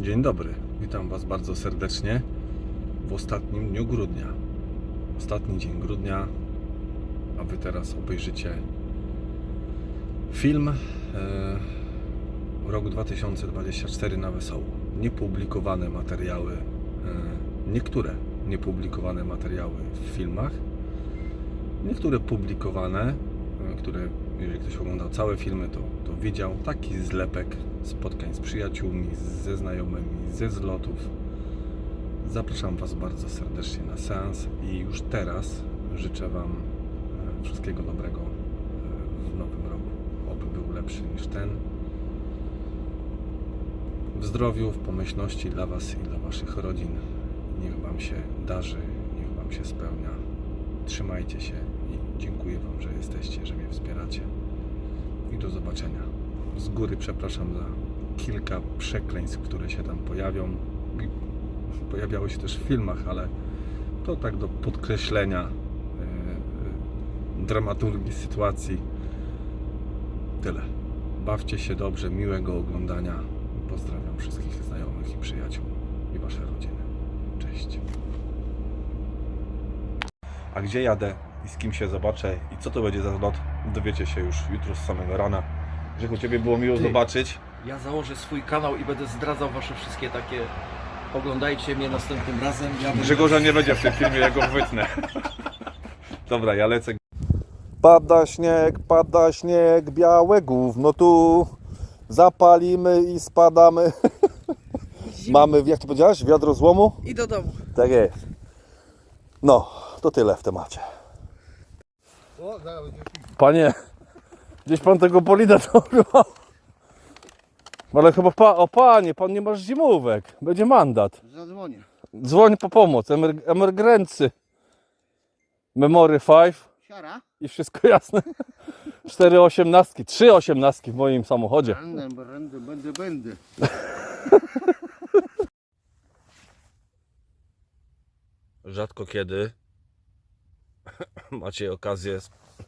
Dzień dobry, witam Was bardzo serdecznie w ostatnim dniu grudnia. Ostatni dzień grudnia, a Wy teraz obejrzycie film e, rok 2024 na wesoło. Niepublikowane materiały, e, niektóre niepublikowane materiały w filmach, niektóre publikowane, e, które jeżeli ktoś oglądał całe filmy, to, to widział taki zlepek spotkań z przyjaciółmi, ze znajomymi, ze zlotów. Zapraszam Was bardzo serdecznie na seans i już teraz życzę Wam e, wszystkiego dobrego e, w nowym roku. Oby był lepszy niż ten. W zdrowiu, w pomyślności dla Was i dla Waszych rodzin. Niech Wam się darzy, niech Wam się spełnia. Trzymajcie się i dziękuję Wam, że jesteście, że mnie wspieracie. I do zobaczenia. Z góry przepraszam za kilka przekleństw, które się tam pojawią. Pojawiały się też w filmach, ale to tak do podkreślenia e, e, dramaturgii sytuacji. Tyle. Bawcie się dobrze, miłego oglądania. Pozdrawiam wszystkich znajomych i przyjaciół i Wasze rodziny. Cześć. A gdzie jadę i z kim się zobaczę i co to będzie za zlot, dowiecie się już jutro z samego rana. Grzechu, Ciebie było miło Ty. zobaczyć. Ja założę swój kanał i będę zdradzał wasze wszystkie takie. Oglądajcie mnie następnym razem. Ja będę... Grzegorza nie będzie w tym filmie, ja go wytnę. Dobra, ja lecę. Pada śnieg, pada śnieg, białe gówno tu. Zapalimy i spadamy. Mamy, jak to powiedziałaś, wiadro złomu? I do domu. Tak jest. No, to tyle w temacie. Panie, gdzieś pan tego polida nabywał. Ale chyba, pa, o panie, pan nie masz zimówek. Będzie mandat. Zadzwonię. Dzwoń po pomoc, emer, emergency. Memory 5 Siara? i wszystko jasne. Cztery osiemnastki, trzy osiemnastki w moim samochodzie. Będę, będę, będę, będę. Rzadko kiedy macie okazję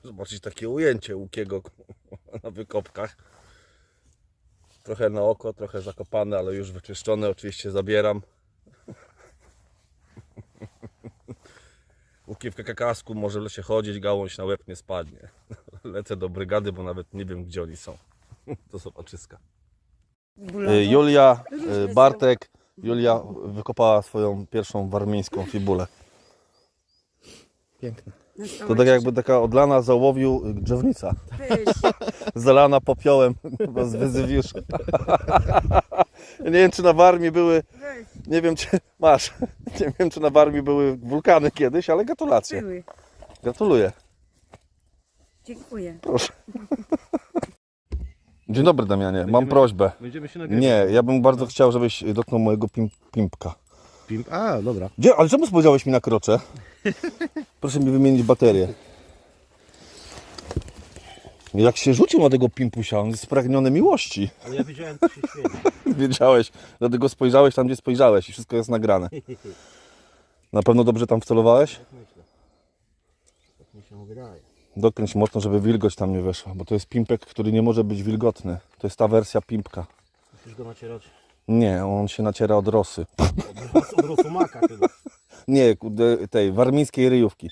zobaczyć takie ujęcie łukiego na wykopkach. Trochę na oko, trochę zakopane, ale już wyczyszczone. Oczywiście zabieram. Łukiewkę kakasku może w lesie chodzić, gałąź na łeb nie spadnie. Lecę do brygady, bo nawet nie wiem gdzie oni są. Do zobaczyska. Julia, y, Bartek, Julia wykopała swoją pierwszą warmińską fibulę. Piękne. To tak jakby taka odlana z ołowiu y, drzewnica. Zalana popiołem chyba z wyzywiusz. Ja nie wiem czy na Warmii były, nie wiem czy, masz, nie wiem czy na Warmii były wulkany kiedyś, ale gratulacje. Były. Gratuluję. Dziękuję. Proszę. Dzień dobry Damianie, mam prośbę. Będziemy się nagrywać. Nie, ja bym bardzo chciał, żebyś dotknął mojego pim, pimpka. Pimp. A, dobra. Gdzie, ale czemu powiedziałeś mi na krocze? Proszę mi wymienić baterię. Jak się rzucił na tego pimpusia, on jest spragniony miłości. Ale ja wiedziałem, co się świeci. Wiedziałeś, dlatego spojrzałeś tam, gdzie spojrzałeś i wszystko jest nagrane. Na pewno dobrze tam wcelowałeś? Myślę. Tak mi się wydaje. Dokręć mocno, żeby wilgoć tam nie weszła, bo to jest pimpek, który nie może być wilgotny. To jest ta wersja pimpka. Musisz go nacierać. Nie, on się naciera od rosy. Od, od rosomaka chyba. Nie, kurde, tej warmińskiej ryjówki.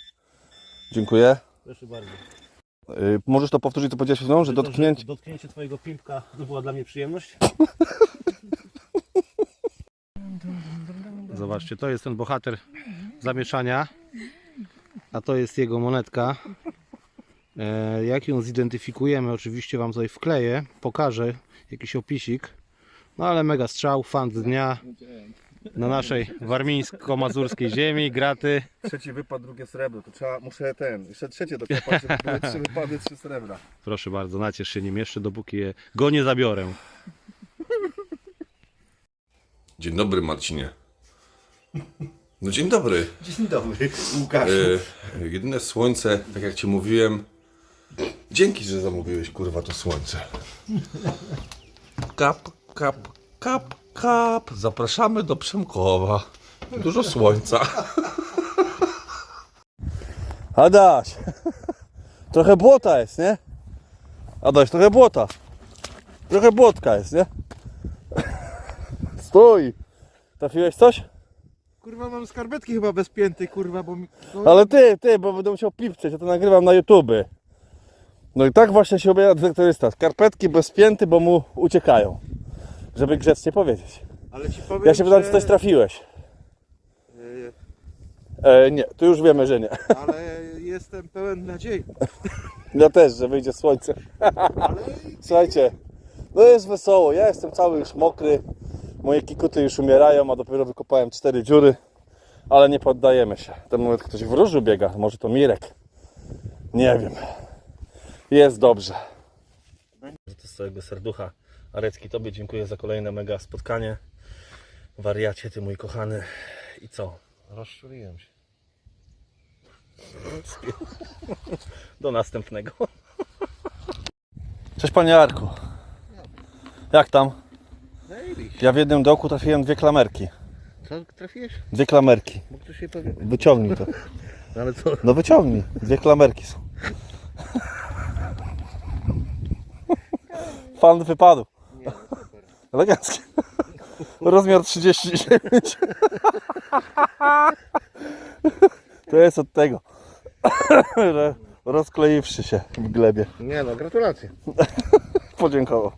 Dziękuję. Proszę bardzo. Y, możesz to powtórzyć, co powiedziałeś przed chwilą, że To, dotknięcie... dotknięcie twojego pimpka to była dla mnie przyjemność. Zobaczcie, to jest ten bohater zamieszania, a to jest jego monetka. E, jak ją zidentyfikujemy, oczywiście Wam tutaj wkleję, pokażę jakiś opisik. No ale mega strzał, fan dnia na naszej warmińsko-mazurskiej ziemi, graty. Trzeci wypad, drugie srebro. To trzeba, muszę ten, jeszcze trzecie dokopać, żeby były trzy wypady, trzy srebra. Proszę bardzo, naciesz się nim jeszcze, dopóki je, go nie zabiorę. Dzień dobry, Marcinie. No dzień dobry. Dzień dobry, Łukasz. E, jedyne słońce, tak jak ci mówiłem. Dzięki, że zamówiłeś kurwa to słońce. Kap, kap, kap, kap. Zapraszamy do Przemkowa. Dużo słońca. Adaś, trochę błota jest, nie? Adaś, trochę błota. Trochę błotka jest, nie? Stój! Trafiłeś coś? Kurwa mam skarpetki chyba bez pięty, kurwa, bo mi... No, Ale ty, ty, bo będę musiał pipczeć, ja to nagrywam na YouTube. No i tak właśnie się obiera dyrektorysta. Skarpetki bez pięty, bo mu uciekają. Żeby grzecznie powiedzieć. ale ci powiem, Ja się pytam, że... czy coś trafiłeś. e, E, nie, tu już wiemy, że nie. Ale jestem pełen nadziei. Ja też, że wyjdzie słońce. Słuchajcie, no jest wesoło. Ja jestem cały już mokry. Moje kikuty już umierają, a dopiero wykopałem cztery dziury. Ale nie poddajemy się. Ten moment ktoś w różu biega. Może to Mirek. Nie wiem. Jest dobrze. To z całego serducha. Arecki, Tobie dziękuję za kolejne mega spotkanie. Wariacie, Ty mój kochany. I co? Rozczuliłem się. Do następnego. Cześć Panie Arku. Jak tam? Ja w jednym dołku trafiłem dwie klamerki. Co trafiłeś? Dwie klamerki. Się pewnie... Wyciągnij to. Ale co? No wyciągnij. Dwie klamerki są. Fan wypadł. Elegancki. Rozmiar 39. To jest od tego. że Rozkleiwszy się w glebie. Nie no, gratulacje. Podziękował.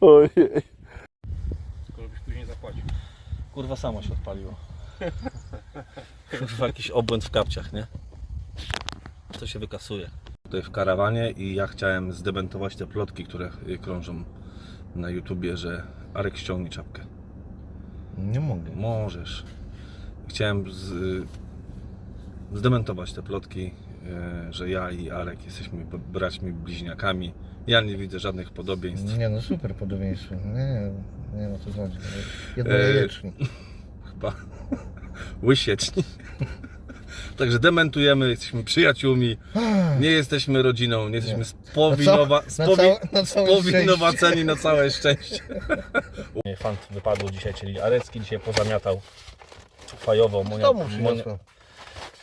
Ojej. Żebyś później zapłacił. Kurwa samo się odpaliło. Kurwa jakiś obłęd w kapciach, nie? To się wykasuje. Tutaj w karawanie i ja chciałem zdementować te plotki, które krążą na YouTubie, że Arek ściągnie czapkę. Nie mogę. Możesz. Chciałem z, zdementować te plotki, e, że ja i Arek jesteśmy braćmi bliźniakami. Ja nie widzę żadnych podobieństw. Nie no, super podobieństwo. Nie, nie no, to chodzi. Jedno Eee, jajecznik. Chyba łysieczni. Także dementujemy, jesteśmy przyjaciółmi, nie jesteśmy rodziną, nie jesteśmy spowinowa, Na spowi, całe, na całe spowinowaceni na całe szczęście. Fant wypadł dzisiaj, czyli Arecki dzisiaj pozamiatał fajowo. Monia, Monia, przyniosłem.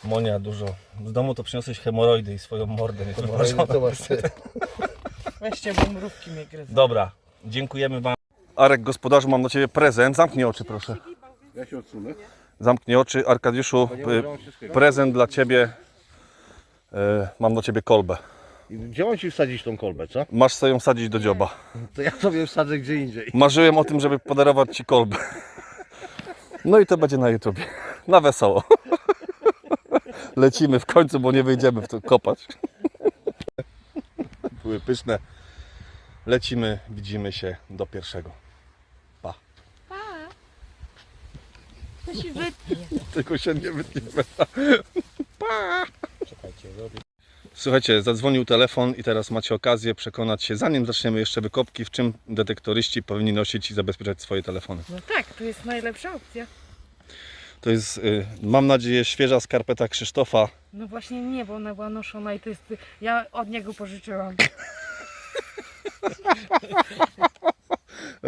Monia dużo. Z domu to przyniosłeś hemoroidy i swoją mordę. Nie Hemoroidy, Zobacz ty. Weźcie, bo mrówki mnie gryzą. Dobra, dziękujemy Wam. Arek, gospodarzu, mam dla Ciebie prezent. Zamknij oczy, proszę. Ja się odsunę. Zamknij oczy. Arkadiuszu, y, prezent dla Ciebie. Y, Mam dla Ciebie kolbę. Gdzie mam ci wsadzić tą kolbę, co? Masz sobie ją wsadzić do dzioba. To ja sobie wsadzę gdzie indziej. Marzyłem o tym, żeby podarować Ci kolbę. No i to będzie na YouTubie. Na wesoło. Lecimy w końcu, bo nie wyjdziemy w to kopać. Były pyszne. Lecimy, widzimy się do pierwszego. To się wytnie. Tylko się nie wytnie. Pa! Słuchajcie, zadzwonił telefon i teraz macie okazję przekonać się, zanim zaczniemy jeszcze wykopki, w czym detektoryści powinni nosić i zabezpieczać swoje telefony. No tak, to jest najlepsza opcja. To jest, y, mam nadzieję, świeża skarpeta Krzysztofa. No właśnie nie, bo ona była noszona i to jest... Ja od niego pożyczyłam.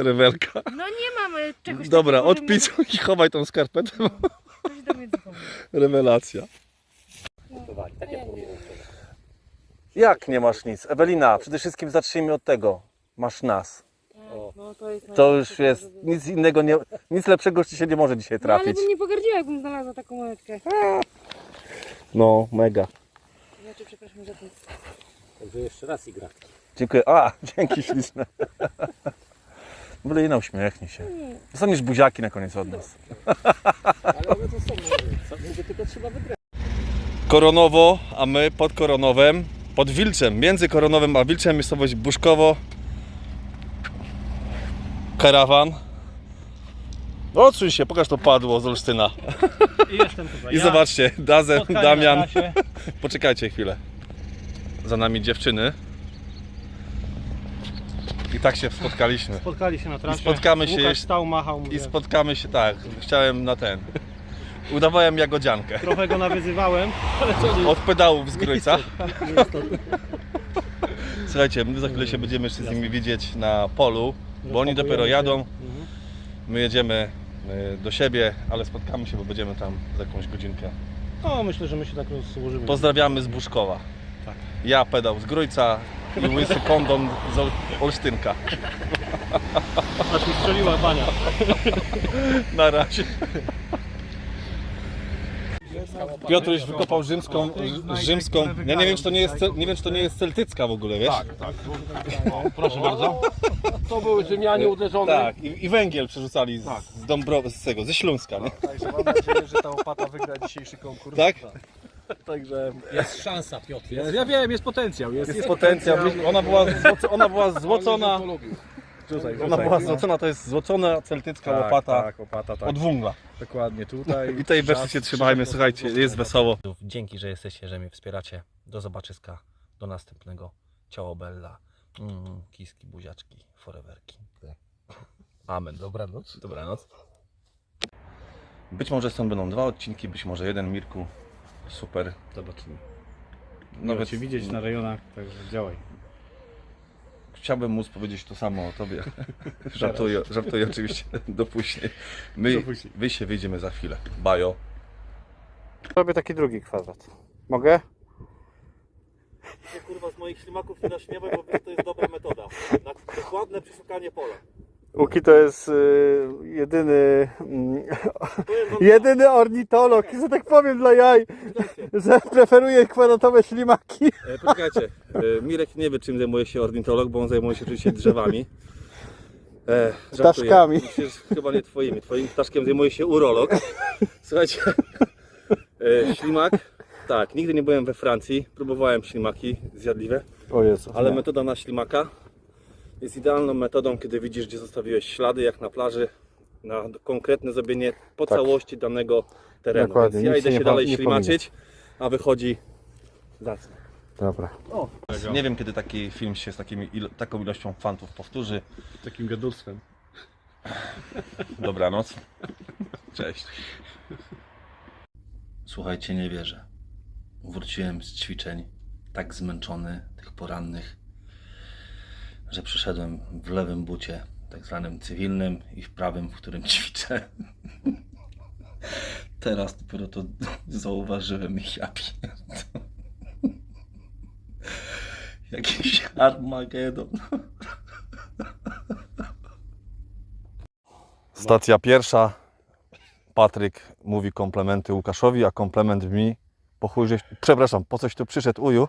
Rewelka. No nie mamy czegoś Dobra, takiego, że i chowaj tą skarpetę. bo Ktoś do mnie dzwoni. Rewelacja. Jak nie masz nic? Ewelina, przede wszystkim zacznijmy od tego. Masz nas. No to jest To najlepsze, już jest, nic innego, nie, nic lepszego ci się nie może dzisiaj No ale trafić. bym nie pogardziła, jakbym znalazła taką monetkę. No, mega. Znaczy, przepraszam za to. Dziękuję. A, dzięki śliczne. Bylina uśmiechnij się. Dostaniesz buziaki na koniec od nas. Koronowo, a my pod Koronowem, pod Wilczem, między Koronowem a Wilczem, miejscowość Buszkowo. Karawan. Odsuń się, pokaż to padło z Olsztyna. Jestem tutaj. I zobaczcie, Dazen, Spotkanie Damian. Poczekajcie chwilę. Za nami dziewczyny. I tak się spotkaliśmy. Spotkali się na trasie. I spotkamy się Łukasz jeszcze- stał, machał, I mówię. spotkamy się tak. Chciałem na ten. Udawałem jagodziankę. Trochę go nawyzywałem, ale co nie. Od pedałów z Grójca. Słuchajcie, my za chwilę się będziemy jeszcze z nimi widzieć na polu, bo oni dopiero jadą. Mhm. My jedziemy y, do siebie, ale spotkamy się, bo będziemy tam za jakąś godzinkę. No myślę, że my się tak rozłożymy. Pozdrawiamy z Buszkowa. Tak. Ja pedał z Grójca, i łysy kondon z Ol- Olsztynka. Aż mi strzeliła bania. Na razie. Piotr już wykopał rzymską, rzymską. Ja nie wiem, czy to nie jest, cel- nie wiem, czy to nie jest celtycka w ogóle, wiesz? Tak, Proszę bardzo. To były Rzymianie uderzone. tak. I, i węgiel przerzucali z, z Dąbrowy, z tego, ze Śląska, nie? Także mam nadzieję, że ta opata wygra dzisiejszy konkurs. Tak? Także Jest szansa, Piotr. Jest, ja wiem, jest potencjał. Jest, Jest potencjał. Ona była, złoco, ona była złocona. Tutaj, Ona była złocona, to jest złocona celtycka tak, łopata Tak, łopata, tak. od węgla. Dokładnie tutaj. I tej wersji się trzymajmy, słuchajcie, jest wesoło. Dzięki, że jesteście, że mnie wspieracie. Do zobaczyska. Do następnego. Ciao Bella. Mm, kiski, buziaczki, foreverki. Amen. Dobranoc. Dobranoc. Być może stąd będą dwa odcinki, być może jeden, Mirku. Super. Zobaczymy. Nawet Cię widzieć na rejonach, także działaj. chciałbym móc powiedzieć to samo o tobie. żartuję, żartuję oczywiście do później. My, wy się wyjdziemy za chwilę. Bajo. Robię taki drugi kwadrat. Mogę? Kurwa z moich ślimaków nie naśmiewaj, bo to jest dobra metoda. Dokładne przeszukanie pola. Łuki to jest y, jedyny mm, jedyny ornitolog, że tak powiem dla jaj, że preferuje kwadratowe ślimaki. E, Poczekajcie, e, Mirek nie wie czym zajmuje się ornitolog, bo on zajmuje się oczywiście drzewami. E, żartuję. Ptaszkami. Przecież chyba nie twoimi. Twoim ptaszkiem zajmuje się urolog. Słuchajcie, e, ślimak. Tak, nigdy nie byłem we Francji. Próbowałem ślimaki zjadliwe, O Jezu. ale metoda na ślimaka jest idealną metodą, kiedy widzisz, gdzie zostawiłeś ślady, jak na plaży, na konkretne zrobienie po całości danego terenu. Dokładnie, Więc ja nic idę się nie dalej nie ślimaczyć, a wychodzi zacnie. Dobra. Nie wiem, kiedy taki film się z takimi ilo- taką ilością fantów powtórzy. Takim gadulstwem. Dobranoc. Cześć. Słuchajcie, nie wierzę. Wróciłem z ćwiczeń tak zmęczony, tych porannych, że przyszedłem w lewym bucie, tak zwanym cywilnym i w prawym, w którym ćwiczę. Teraz dopiero to zauważyłem i ja pierdolę. Jakiś Armagedon. Stacja pierwsza. Patryk mówi komplementy Łukaszowi, a komplement mi. Po chuj, żeś... Przepraszam, po coś tu przyszedł uju?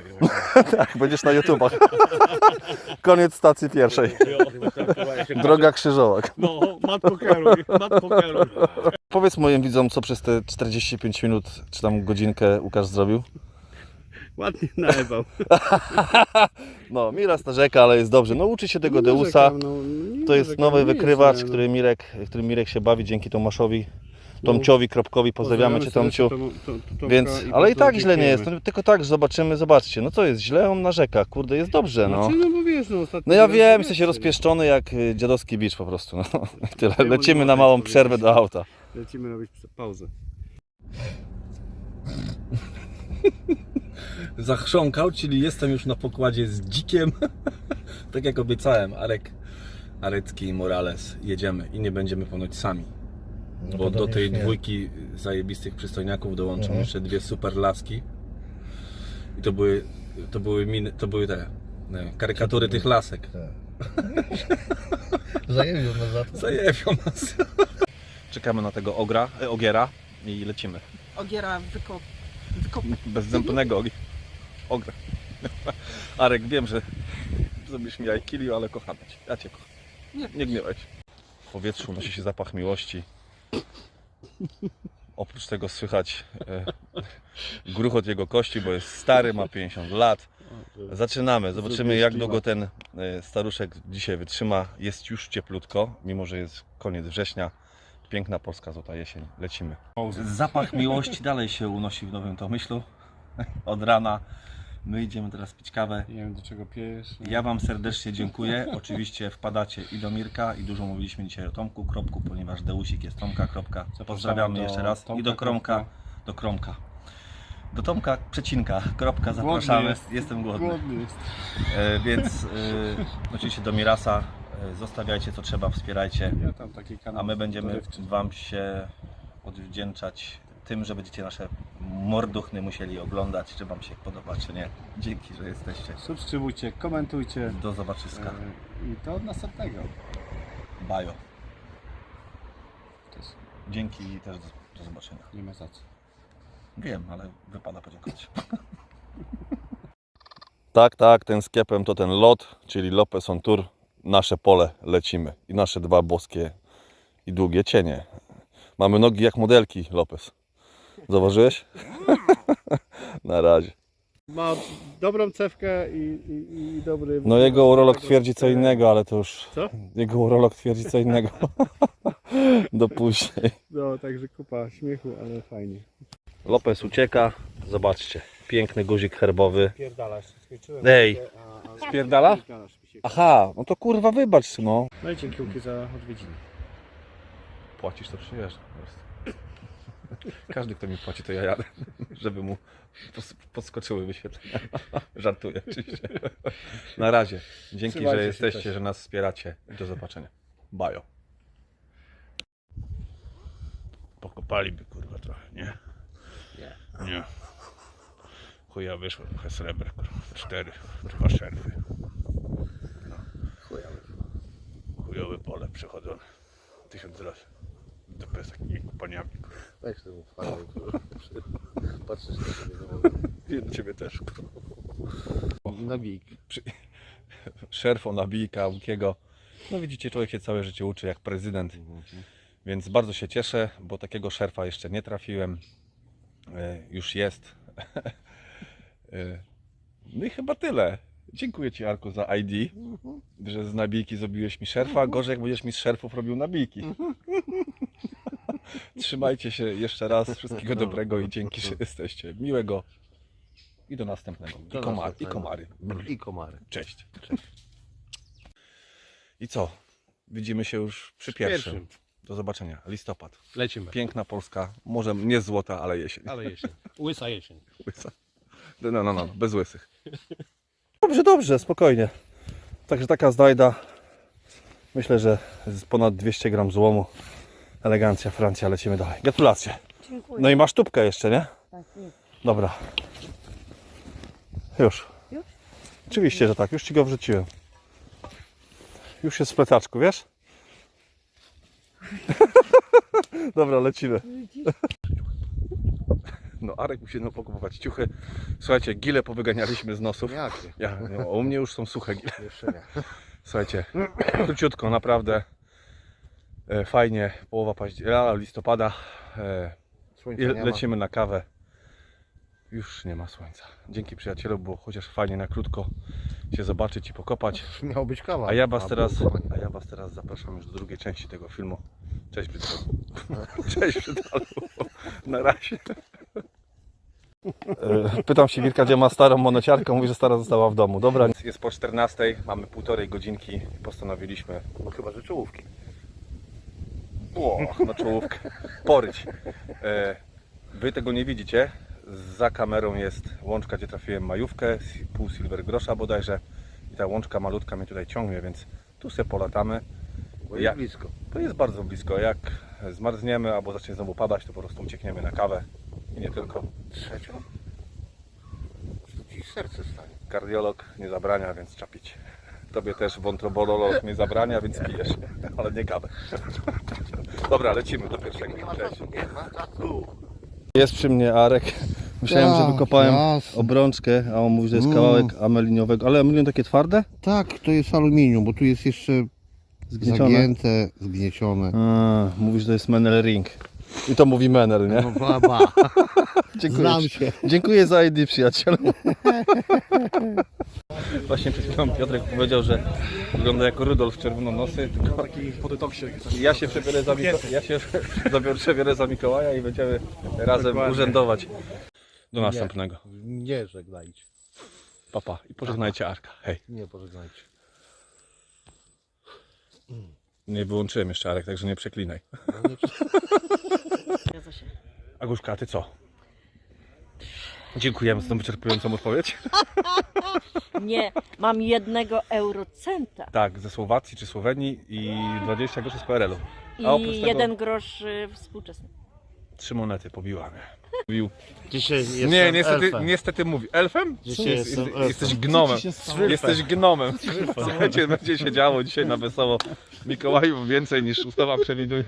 tak, będziesz na YouTubach. Koniec stacji pierwszej. Droga krzyżołek. No, matko kieruj, matko. Powiedz moim widzom, co przez te 45 minut, czy tam godzinkę Łukasz zrobił. Ładnie naewał. No, Miras narzeka, ale jest dobrze. No uczy się tego Deusa. To jest nowy wykrywacz, który Mirek, którym Mirek się bawi dzięki Tomaszowi. Tomciowi, Kropkowi, pozdrawiamy Cię Tomciu. Więc, ale i tak źle nie jest, no, tylko tak zobaczymy, zobaczcie, no co jest źle, on narzeka, kurde jest dobrze, no. no bo wiesz, no ostatnio... No ja wiem, jesteście rozpieszczony jak y, dziadowski bicz po prostu, no. Tyle, lecimy na małą przerwę do auta. Lecimy robić pauzę. Zachrząkał, czyli jestem już na pokładzie z dzikiem. tak jak obiecałem, Arek, Arecki i Morales jedziemy i nie będziemy ponoć sami. No Bo do tej dwójki zajebistych przystojniaków dołączą Mhm. jeszcze dwie super laski. I to były, to były miny, to były te e, karykatury tych lasek. Zajebił nas za to. Zajebią nas. Czekamy na tego ogra, e, ogiera i lecimy. Ogiera wykop... wykop... Bezzębnego ogi- ogra. Arek, wiem, że zrobisz mi jajkili, ale kochamy Cię. Ja Cię kocham. Nie. Nie gniewaj się. W powietrzu unosi się zapach miłości. Oprócz tego słychać e, gruchot jego kości, bo jest stary, ma 50 lat. Zaczynamy. Zobaczymy, jak długo ten e, staruszek dzisiaj wytrzyma. Jest już cieplutko, mimo że jest koniec września. Piękna polska złota jesień. Lecimy. Zapach miłości dalej się unosi w Nowym Tomyślu. Od rana. My idziemy teraz pić kawę. Nie wiem do czego pijesz. Ja Wam serdecznie dziękuję. Oczywiście wpadacie i do Mirka, i dużo mówiliśmy dzisiaj o Tomku, Kropku, ponieważ Deusik jest Tomka, Kropka. Pozdrawiamy jeszcze raz. I Tomka, do Kromka, Kropka. do Kromka. Do Tomka, przecinka, Kropka, zapraszamy. jest. Jestem głodny. Głodny jest. E, więc e, oczywiście do Mirasa e, zostawiajcie co trzeba, wspierajcie. Ja tam taki kanał. A my będziemy dorywczy. Wam się odwdzięczać tym, że będziecie nasze morduchny musieli oglądać, czy Wam się podoba, czy nie. Dzięki, że jesteście. Subskrybujcie, komentujcie Do zobaczyska. i do następnego. Bajo. Dzięki i też do, do zobaczenia. Nie ma za co. Wiem, ale wypada podziękować. Tak, tak, ten skiepem to ten lot, czyli Lopez on Tour. Nasze pole lecimy i nasze dwa boskie i długie cienie. Mamy nogi jak modelki Lopez. Zauważyłeś? Na razie. Ma dobrą cewkę i, i, i dobry... No jego urolog twierdzi co innego, ale to już... Co? Jego urolog twierdzi co innego. Do później. No, także kupa śmiechu, ale fajnie. Lopez ucieka. Zobaczcie. Piękny guzik herbowy. Pierdalasz, skończyłem. Ej, spierdala? Aha, no to kurwa wybacz no. No i dzięki za odwiedziny. Płacisz, to przyjeżdża po prostu. Każdy, kto mi płaci, to ja jadę, żeby mu pos- podskoczyły wyświetlenia. Żartuję oczywiście. Na razie. Dzięki, Trzymajcie że się, jesteście, cześć. że nas wspieracie. Do zobaczenia. Bajo. Pokopaliby kurwa trochę, nie? Nie. Nie. Chuja wyszło trochę srebra, kurwa. Cztery, dwa szerfy. No. Chujowe. Chujowe pole przechodzone. Tysiąc razy. Dupę z takimi paniami. Weź temu fajnie, patrzysz na siebie. Do ciebie też. Nabijk. Szerfo, nabijka, łukiego. No widzicie, człowiek się całe życie uczy jak prezydent. Więc bardzo się cieszę, bo takiego szerfa jeszcze nie trafiłem. E, Już jest. E, No i chyba tyle. Dziękuję Ci Arku za ID, że z nabijki zrobiłeś mi szerfa. Gorzej jak będziesz mi z szerfów robił nabijki. Trzymajcie się jeszcze raz. Wszystkiego dobrego i dzięki, że jesteście. Miłego i do następnego. I, Do komar, i następnego. komary. I komary. Cześć. I co? Widzimy się już przy pierwszym. pierwszym. Do zobaczenia. Listopad. Lecimy. Piękna Polska. Może nie złota, ale jesień. Ale jesień. Łysa jesień. Łysa. No, no, no, no, bez łysych. Dobrze, dobrze, spokojnie. Także taka zdajda. Myślę, że z ponad 200 gram złomu. Elegancja, Francja, lecimy dalej. Gratulacje. Dziękuję. No i masz tubkę jeszcze, nie? Tak, jest. Dobra. Już. Już? Oczywiście, że tak. Już ci go wrzuciłem. Już jest w plecaczku, wiesz? Dobra, lecimy. No, Arek musi no pokupować ciuchy. Słuchajcie, gile powyganialiśmy z nosów. Jakie? Ja, no, u mnie już są suche gile. Jeszcze nie. Słuchajcie, króciutko, naprawdę. E, fajnie, połowa października, listopada. E, Słońca nie ma. lecimy na kawę. Już nie ma słońca. Dzięki przyjacielu, było chociaż fajnie na krótko się zobaczyć i pokopać. Miał być kawa. A ja was teraz, było a ja was teraz zapraszam już do drugiej części tego filmu. Cześć Brytalu. Cześć Brytalu. Na razie. E, Pytam się Wirka, gdzie ma starą moneciarkę. Mówi, że stara została w domu. Dobra. Jest po 14, mamy półtorej godzinki i postanowiliśmy No chyba, że czołówki. o, na czołówkę poryć. E, Wy tego nie widzicie. Za kamerą jest łączka, gdzie trafiłem majówkę, pół silver grosza bodajże. I ta łączka malutka mnie tutaj ciągnie, więc tu se polatamy. Bo jest blisko. To jest bardzo blisko. Jak zmarzniemy albo zacznie znowu padać, to po prostu uciekniemy na kawę. I nie tylko. Trzecią? Serce stanie? Kardiolog nie zabrania, więc trzeba pić. Tobie też wątrobololog nie zabrania, więc pijesz. Ale nie kawę. Dobra, lecimy do pierwszego. Cześć. Jest przy mnie Arek. Myślałem, że Tak, wykopałem jasne. obrączkę, a on mówi, że jest Mm. kawałek ameliniowego. Ale amelinium takie twarde? Tak, to jest aluminium, bo tu jest jeszcze Zgniecione. zagięte, zgniecione. A, mówisz, że to jest Menel Ring. I to mówi Menel, nie? No baba, Dziękuję. znam się. Dziękuję za ID, przyjaciel. Właśnie przed chwilą Piotrek powiedział, że wygląda jako Rudolf czerwononosy, tylko Taki po detoksie. ja się przebiorę za, Miko- ja się zabiorę, przebiorę za Mikołaja i będziemy razem Dokładnie. urzędować. Do następnego. Nie żegnajcie. Papa i pożegnajcie Arka. Hej. Nie pożegnajcie. Nie wyłączyłem jeszcze Arek, także nie przeklinaj. Zgadza się. Aguszka, a ty co? Dziękujemy za tą wyczerpującą odpowiedź. Nie, mam jednego eurocenta Tak, ze Słowacji czy Słowenii i 20 groszy z PRL-u. i A oprócz tego- jeden grosz y, współczesny. Trzy monety pobiła mnie. Mówił. Dzisiaj jestem Nie, niestety, elfem. niestety mówi. Elfem? Dzisiaj Jest- jestem jest- elfem. Jesteś gnomem. stało? Jesteś gnomem. Słuchajcie, będzie się działo dzisiaj na wesoło. Mikołajów więcej niż ustawa przewiduje.